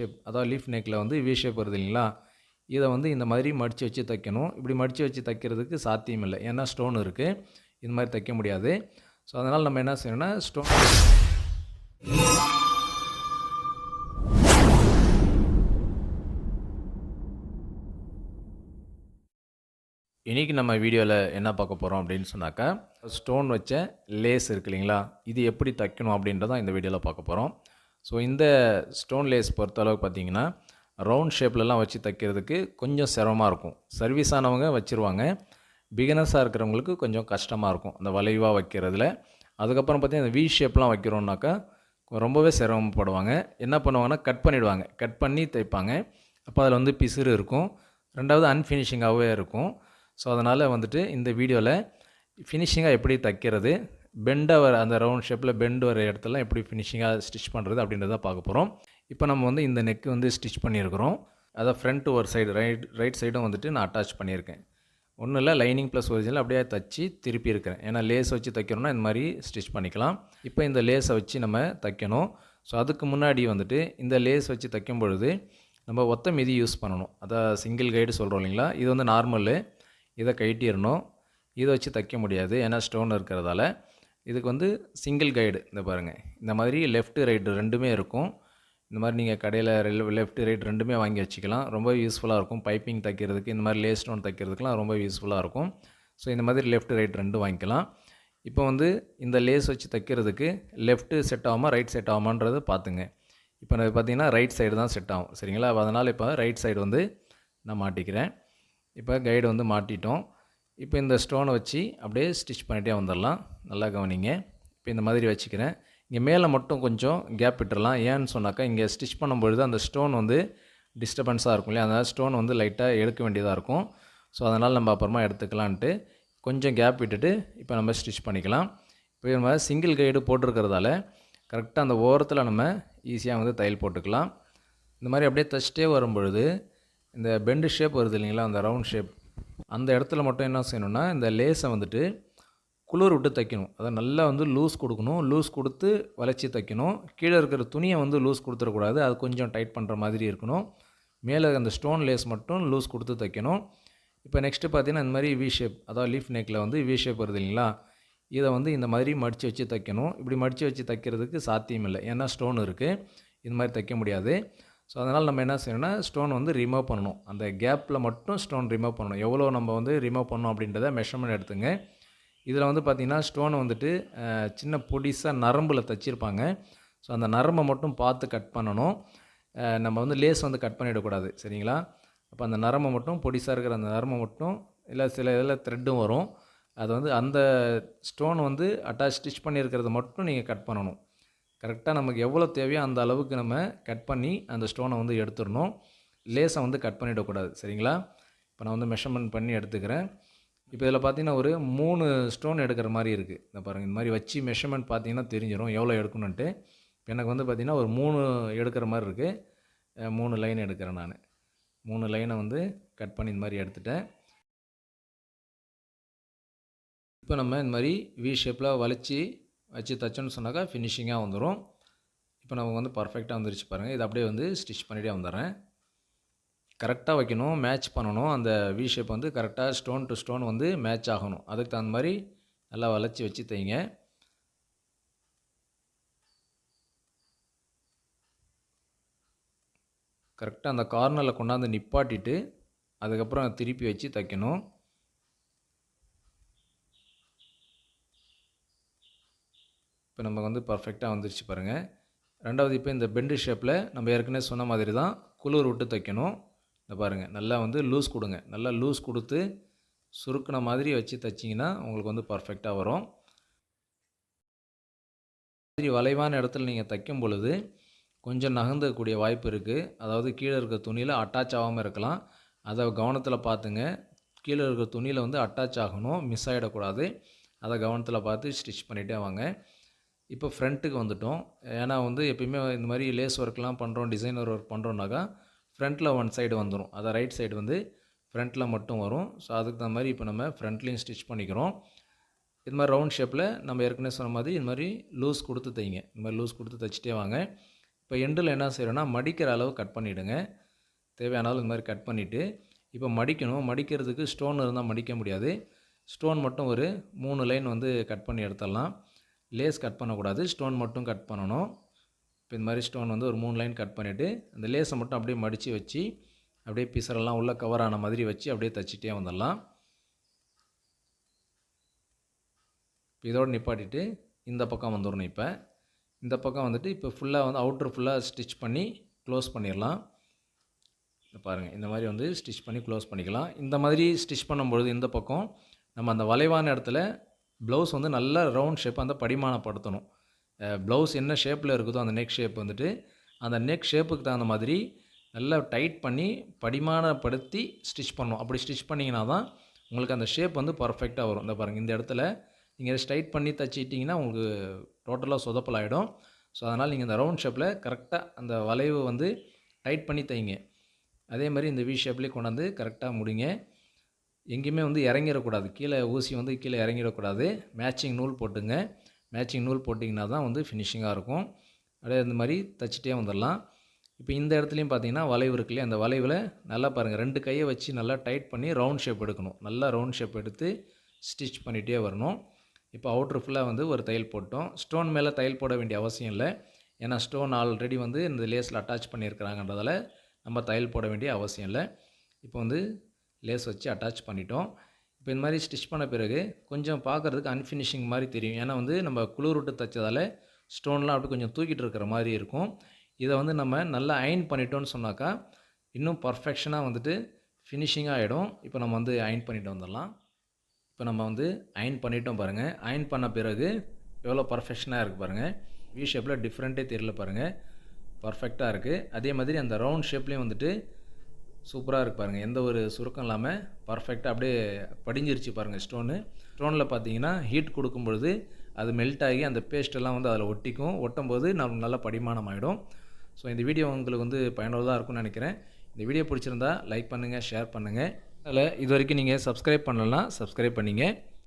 Shape அதாவது leaf நெக்கில் வந்து வி ஷேப் வருது இல்லைங்களா? இதை வந்து இந்த மாதிரி மடித்து வச்சு தைக்கணும். இப்படி மடித்து வச்சு தைக்கிறதுக்கு சாத்தியம் இல்லை. ஏன்னா ஸ்டோன் இருக்குது இந்த மாதிரி தைக்க முடியாது. ஸோ அதனால் நம்ம என்ன செய்யணும்னா ஸ்டோன் இன்றைக்கி நம்ம வீடியோவில் என்ன பார்க்க போகிறோம் அப்படின்னு சொன்னாக்கா ஸ்டோன் வச்ச லேஸ் இருக்கு இல்லைங்களா? இது எப்படி தைக்கணும் அப்படின்றதான் இந்த வீடியோவில் பார்க்க போகிறோம் ஸோ இந்த ஸ்டோன் லேஸ் பொறுத்தளவுக்கு பார்த்தீங்கன்னா ரவுண்ட் ஷேப்லலாம் வச்சு தைக்கிறதுக்கு கொஞ்சம் சிரமமாக இருக்கும். சர்வீஸ் ஆனவங்க வச்சுருவாங்க. பிகினர்ஸாக இருக்கிறவங்களுக்கு கொஞ்சம் கஷ்டமாக இருக்கும் அந்த வளைவாக வைக்கிறதுல. அதுக்கப்புறம் பார்த்திங்கன்னா வி ஷேப்லாம் வைக்கிறோம்னாக்கா ரொம்பவே சிரமப்படுவாங்க. என்ன பண்ணுவாங்கன்னா கட் பண்ணிவிடுவாங்க கட் பண்ணி தைப்பாங்க. அப்போ அதில் வந்து பிசுறு இருக்கும். ரெண்டாவது அன்ஃபினிஷிங்காகவே இருக்கும். ஸோ அதனால் வந்துட்டு இந்த வீடியோவில் ஃபினிஷிங்காக எப்படி தைக்கிறது பெண்டவர் வர அந்த ரவுண்ட் ஷேப்பில் பெண்ட் வர இடத்துல எப்படி ஃபினிஷிங்காக ஸ்டிச் பண்ணுறது அப்படின்றத பார்க்க போகிறோம் இப்போ நம்ம வந்து இந்த நெக்கு வந்து ஸ்டிச் பண்ணியிருக்கிறோம். அதை ஃப்ரண்ட் ஒரு சைடு ரைட் ரைட் சைடும் வந்துட்டு நான் அட்டாச் பண்ணியிருக்கேன். ஒன்றும் இல்லை லைனிங் ப்ளஸ் ஒரிஜினல் அப்படியே தச்சு திருப்பி இருக்கிறேன். ஏன்னா லேஸ் வச்சு தைக்கிறோன்னா இந்த மாதிரி ஸ்டிச் பண்ணிக்கலாம். இப்போ இந்த லேஸை வச்சு நம்ம தைக்கணும். ஸோ அதுக்கு முன்னாடி வந்துட்டு இந்த லேஸ் வச்சு தைக்கும் பொழுது நம்ம ஒத்த மிதி யூஸ் பண்ணணும். அதான் சிங்கிள் கைடு சொல்கிறோம் இல்லைங்களா? இது வந்து நார்மலு இதை கைட்டிடணும் இதை வச்சு தைக்க முடியாது. ஏன்னா ஸ்டோன் இருக்கிறதால. இதுக்கு வந்து சிங்கிள் கைடு இந்த பாருங்கள் இந்த மாதிரி லெஃப்ட்டு ரைட்டு ரெண்டுமே இருக்கும். இந்த மாதிரி நீங்கள் கடையில் லெஃப்ட் ரைட் ரெண்டுமே வாங்கி வச்சுக்கலாம். ரொம்ப யூஸ்ஃபுல்லாக இருக்கும். பைப்பிங் தைக்கிறதுக்கு இந்த மாதிரி லேஸ் ஸ்டோன் தைக்கிறதுக்குலாம் ரொம்ப யூஸ்ஃபுல்லாக இருக்கும். ஸோ இந்த மாதிரி லெஃப்ட் ரைட் ரெண்டும் வாங்கிக்கலாம். இப்போ வந்து இந்த லேஸ் வச்சு தைக்கிறதுக்கு லெஃப்ட்டு செட் ஆகுமா ரைட் செட் ஆகுமான்றதை பார்த்துங்க இப்போ நான் பார்த்தீங்கன்னா ரைட் சைடு தான் செட் ஆகும். சரிங்களா? அதனால் இப்போ ரைட் சைடு வந்து நான் மாட்டிக்கிறேன். இப்போ கைடு வந்து மாட்டிட்டோம். இப்போ இந்த ஸ்டோனை வச்சு அப்படியே ஸ்டிச் பண்ணிகிட்டே வந்துடலாம். நல்லா கவனிங்க. இப்போ இந்த மாதிரி வச்சுக்கிறேன். இங்கே மேலே மட்டும் கொஞ்சம் கேப் விட்டுறலாம். ஏன்னு சொன்னாக்கா இங்கே ஸ்டிச் பண்ணும்பொழுது அந்த ஸ்டோன் வந்து டிஸ்டர்பன்ஸாக இருக்கும் இல்லையா? அதனால் ஸ்டோன் வந்து லைட்டாக எடுக்க வேண்டியதாக இருக்கும். ஸோ அதனால் நம்ம அப்புறமா எடுத்துக்கலான்ட்டு கொஞ்சம் கேப் விட்டுட்டு இப்போ நம்ம ஸ்டிச் பண்ணிக்கலாம். இப்போ நம்ம சிங்கிள் கைடு போட்டிருக்கிறதால கரெக்டாக அந்த ஓரத்தில் நம்ம ஈஸியாக வந்து தையல் போட்டுக்கலாம். இந்த மாதிரி அப்படியே தச்சிட்டே வரும்பொழுது இந்த பெண்டு ஷேப் வருது இல்லைங்களா? அந்த ரவுண்ட் ஷேப் அந்த இடத்துல மட்டும் என்ன செய்யணும்னா இந்த லேஸை வந்துட்டு குளிர் விட்டு தைக்கணும். அதை நல்லா வந்து லூஸ் கொடுக்கணும். லூஸ் கொடுத்து வளைச்சி தைக்கணும். கீழே இருக்கிற துணியை வந்து லூஸ் கொடுத்துடக்கூடாது. அது கொஞ்சம் டைட் பண்ணுற மாதிரி இருக்கணும். மேலே அந்த ஸ்டோன் லேஸ் மட்டும் லூஸ் கொடுத்து தைக்கணும். இப்போ நெக்ஸ்ட்டு பார்த்தீங்கன்னா இந்த மாதிரி வி ஷேப் அதாவது லீஃப் நெக்கில் வந்து வி ஷேப் வருது இல்லைங்களா? இதை வந்து இந்த மாதிரி மடித்து வச்சு தைக்கணும். இப்படி மடித்து வச்சு தைக்கிறதுக்கு சாத்தியம் இல்லை ஏன்னா ஸ்டோன் இருக்குது இந்த மாதிரி தைக்க முடியாது. ஸோ அதனால் நம்ம என்ன செய்யணும்னா ஸ்டோன் வந்து ரிமூவ் பண்ணணும். அந்த கேப்பில் மட்டும் ஸ்டோன் ரிமூவ் பண்ணணும். எவ்வளோ நம்ம வந்து ரிமூவ் பண்ணணும் அப்படின்றத மெஷர்மெண்ட் எடுத்துங்க. இதில் வந்து பார்த்திங்கன்னா ஸ்டோனை வந்துட்டு சின்ன பொடிசாக நரம்பில் தைச்சிருப்பாங்க. ஸோ அந்த நரம்பை மட்டும் பார்த்து கட் பண்ணணும். நம்ம வந்து லேஸ் வந்து கட் பண்ணிடக்கூடாது. சரிங்களா? அப்போ அந்த நரம்பை மட்டும் பொடிசாக இருக்கிற அந்த நரம்பை மட்டும் இல்லை சில இதில் த்ரெட்டும் வரும். அது வந்து அந்த ஸ்டோன் வந்து அட்டாச் ஸ்டிச் பண்ணியிருக்கிறத மட்டும் நீங்கள் கட் பண்ணணும். கரெக்டாக நமக்கு எவ்வளோ தேவையோ அந்த அளவுக்கு நம்ம கட் பண்ணி அந்த ஸ்டோனை வந்து எடுத்துடணும். லேஸை வந்து கட் பண்ணிடக்கூடாது. சரிங்களா? இப்போ நான் வந்து மெஷர்மெண்ட் பண்ணி எடுத்துக்கிறேன். இப்போ இதில் பார்த்தீங்கன்னா ஒரு மூணு ஸ்டோன் எடுக்கிற மாதிரி இருக்குது இந்த பாருங்கள் இந்த மாதிரி வச்சு மெஷர்மெண்ட் பார்த்தீங்கன்னா தெரிஞ்சிடும் எவ்வளோ எடுக்கணுன்ட்டு இப்போ எனக்கு வந்து பார்த்திங்கன்னா ஒரு மூணு எடுக்கிற மாதிரி இருக்குது மூணு லைன் எடுக்கிறேன் நான். மூணு லைனை வந்து கட் பண்ணி இந்த மாதிரி எடுத்துட்டேன். இப்போ நம்ம இந்த மாதிரி வி ஷேப்பில் வளைச்சி வச்சு தைச்சோன்னு சொன்னாக்கா ஃபினிஷிங்காக வந்துடும் இப்போ நமக்கு வந்து பர்ஃபெக்டாக வந்துருச்சு பாருங்கள் இது அப்படியே வந்து ஸ்டிச் பண்ணிகிட்டே வந்துடுறேன். கரெக்டாக வைக்கணும் மேட்ச் பண்ணணும். அந்த வி ஷேப் வந்து கரெக்டாக ஸ்டோன் டு ஸ்டோன் வந்து மேட்ச் ஆகணும். அதுக்கு தகுந்த மாதிரி நல்லா வளைச்சி வச்சு தைங்க. கரெக்டாக அந்த கார்னரில் கொண்டாந்து நிப்பாட்டிட்டு அதுக்கப்புறம் திருப்பி வச்சு தைக்கணும். இப்போ நமக்கு வந்து பர்ஃபெக்டாக வந்துருச்சு பாருங்கள் ரெண்டாவது இப்போ இந்த பெண்டு ஷேப்பில் நம்ம ஏற்கனவே சொன்ன மாதிரி தான் குளிர் விட்டு தைக்கணும். இந்த பாருங்கள் நல்லா வந்து லூஸ் கொடுங்க. நல்லா லூஸ் கொடுத்து சுருக்கின மாதிரி வச்சு தைச்சிங்கன்னா உங்களுக்கு வந்து பர்ஃபெக்டாக வரும். மாதிரி வளைவான இடத்துல நீங்கள் தைக்கும் பொழுது கொஞ்சம் நகர்ந்தக்கூடிய வாய்ப்பு இருக்குது அதாவது கீழே இருக்க துணியில் அட்டாச் ஆகாமல் இருக்கலாம். அதை கவனத்தில் பார்த்துங்க கீழே இருக்க துணியில் வந்து அட்டாச் ஆகணும் மிஸ் ஆகிடக்கூடாது அதை கவனத்தில் பார்த்து ஸ்டிச் பண்ணிகிட்டே வாங்க. இப்போ ஃப்ரண்ட்டுக்கு வந்துட்டோம். ஏன்னா வந்து எப்பயுமே இந்த மாதிரி லேஸ் ஒர்க்லாம் பண்ணுறோம் டிசைனர் ஒர்க் பண்ணுறோன்னாக்கா ஃப்ரண்ட்டில் ஒன் சைடு வந்துடும் அதை ரைட் சைடு வந்து ஃப்ரண்ட்டில் மட்டும் வரும். ஸோ அதுக்கு தகுந்த மாதிரி இப்போ நம்ம ஃப்ரண்ட்லேயும் ஸ்டிச் பண்ணிக்கிறோம். இது மாதிரி ரவுண்ட் ஷேப்பில் நம்ம ஏற்கனவே சொன்ன மாதிரி இது மாதிரி லூஸ் கொடுத்து தைங்க. இந்த மாதிரி லூஸ் கொடுத்து தைச்சிட்டே வாங்க. இப்போ எண்டில் என்ன செய்கிறோன்னா மடிக்கிற அளவு கட் பண்ணிவிடுங்க தேவையான அளவு இந்த மாதிரி கட் பண்ணிவிட்டு இப்போ மடிக்கணும். மடிக்கிறதுக்கு ஸ்டோன் இருந்தால் மடிக்க முடியாது. ஸ்டோன் மட்டும் ஒரு மூணு லைன் வந்து கட் பண்ணி எடுத்துடலாம். லேஸ் கட் பண்ணக்கூடாது ஸ்டோன் மட்டும் கட் பண்ணணும். இப்போ இந்த மாதிரி ஸ்டோன் வந்து ஒரு மூணு லைன் கட் பண்ணிவிட்டு அந்த லேஸை மட்டும் அப்படியே மடித்து வச்சு அப்படியே பிசரெல்லாம் உள்ளே கவர் ஆன மாதிரி வச்சு அப்படியே தைச்சிட்டே வந்துடலாம். இப்போ இதோடு நிப்பாட்டிட்டு இந்த பக்கம் வந்துடணும் இப்போ. இந்த பக்கம் வந்துட்டு இப்போ ஃபுல்லாக வந்து அவுட்ரு ஃபுல்லாக ஸ்டிச் பண்ணி க்ளோஸ் பண்ணிடலாம். பாருங்கள் இந்த மாதிரி வந்து ஸ்டிச் பண்ணி க்ளோஸ் பண்ணிக்கலாம். இந்த மாதிரி ஸ்டிச் பண்ணும்பொழுது இந்த பக்கம் நம்ம அந்த வளைவான இடத்துல ப்ளவுஸ் வந்து நல்ல ரவுண்ட் ஷேப் அந்த படிமானப்படுத்தணும். ப்ளவுஸ் என்ன ஷேப்பில் இருக்குதோ அந்த நெக் ஷேப் வந்துட்டு அந்த நெக் ஷேப்புக்கு தகுந்த மாதிரி நல்லா டைட் பண்ணி படிமானப்படுத்தி ஸ்டிச் பண்ணணும். அப்படி ஸ்டிச் பண்ணிங்கன்னா தான் உங்களுக்கு அந்த ஷேப் வந்து பர்ஃபெக்டாக வரும். இந்த பாருங்கள் இந்த இடத்துல நீங்கள் ஸ்ட்ரைட் பண்ணி தச்சிட்டிங்கன்னா உங்களுக்கு டோட்டலாக சொதப்பல் ஆகிடும் ஸோ அதனால் நீங்கள் இந்த ரவுண்ட் ஷேப்பில் கரெக்டாக அந்த வளைவு வந்து டைட் பண்ணி தைங்க. அதே மாதிரி இந்த வி ஷேப்லேயே கொண்டாந்து கரெக்டாக முடிங்க. எங்கேயுமே வந்து இறங்கிடக்கூடாது. கீழே ஊசி வந்து கீழே இறங்கிடக்கூடாது. மேட்சிங் நூல் போட்டுங்க. மேட்சிங் நூல் போட்டிங்கன்னா தான் வந்து ஃபினிஷிங்காக இருக்கும். அப்படியே இந்த மாதிரி தைச்சிட்டே வந்துடலாம். இப்போ இந்த இடத்துலையும் பார்த்தீங்கன்னா வளைவு இருக்கு இல்லையா அந்த வளைவில் நல்லா பாருங்கள் ரெண்டு கையை வச்சு நல்லா டைட் பண்ணி ரவுண்ட் ஷேப் எடுக்கணும். நல்லா ரவுண்ட் ஷேப் எடுத்து ஸ்டிச் பண்ணிகிட்டே வரணும். இப்போ அவுட்ரு ஃபுல்லாக வந்து ஒரு தையல் போட்டோம். ஸ்டோன் மேலே தையல் போட வேண்டிய அவசியம் இல்லை. ஏன்னா ஸ்டோன் ஆல்ரெடி வந்து இந்த லேஸில் அட்டாச் பண்ணியிருக்கிறாங்கன்றதால நம்ம தையல் போட வேண்டிய அவசியம் இல்லை. இப்போ வந்து லேஸ் வச்சு அட்டாச் பண்ணிட்டோம். இப்போ இந்த மாதிரி ஸ்டிச் பண்ண பிறகு கொஞ்சம் பார்க்குறதுக்கு அன்ஃபினிஷிங் மாதிரி தெரியும். ஏன்னா வந்து நம்ம குளிர் விட்டு தைச்சதால் ஸ்டோன்லாம் அப்படி கொஞ்சம் தூக்கிட்டு இருக்கிற மாதிரி இருக்கும். இதை வந்து நம்ம நல்லா அயன் பண்ணிட்டோம்னு சொன்னாக்கா இன்னும் பர்ஃபெக்ஷனாக வந்துட்டு ஃபினிஷிங்காக ஆகிடும் இப்போ நம்ம வந்து அயன் பண்ணிட்டு வந்துடலாம். இப்போ நம்ம வந்து அயன் பண்ணிட்டோம் பாருங்கள் அயன் பண்ண பிறகு எவ்வளோ பர்ஃபெக்ஷனாக இருக்குது பாருங்கள் வி ஷேப்பில் டிஃப்ரெண்ட்டே தெரியல பாருங்கள் பர்ஃபெக்டாக இருக்குது அதே மாதிரி அந்த ரவுண்ட் ஷேப்லேயும் வந்துட்டு சூப்பராக இருக்கு பாருங்கள் எந்த ஒரு சுருக்கம் இல்லாமல் பர்ஃபெக்டாக அப்படியே படிஞ்சிருச்சு பாருங்கள் ஸ்டோனு ஸ்டோனில் பார்த்தீங்கன்னா ஹீட் கொடுக்கும் பொழுது அது மெல்ட் ஆகி அந்த பேஸ்ட்டெல்லாம் வந்து அதில் ஒட்டிக்கும். ஒட்டும் போது நம்ம நல்லா படிமானம் ஆகிடும் ஸோ இந்த வீடியோ உங்களுக்கு வந்து பயனுள்ளதாக இருக்கும்னு நினைக்கிறேன். இந்த வீடியோ பிடிச்சிருந்தா லைக் பண்ணுங்கள் ஷேர் பண்ணுங்கள் அதில் இது வரைக்கும் நீங்கள் சப்ஸ்கிரைப் பண்ணலன்னா சப்ஸ்கிரைப் பண்ணிங்க.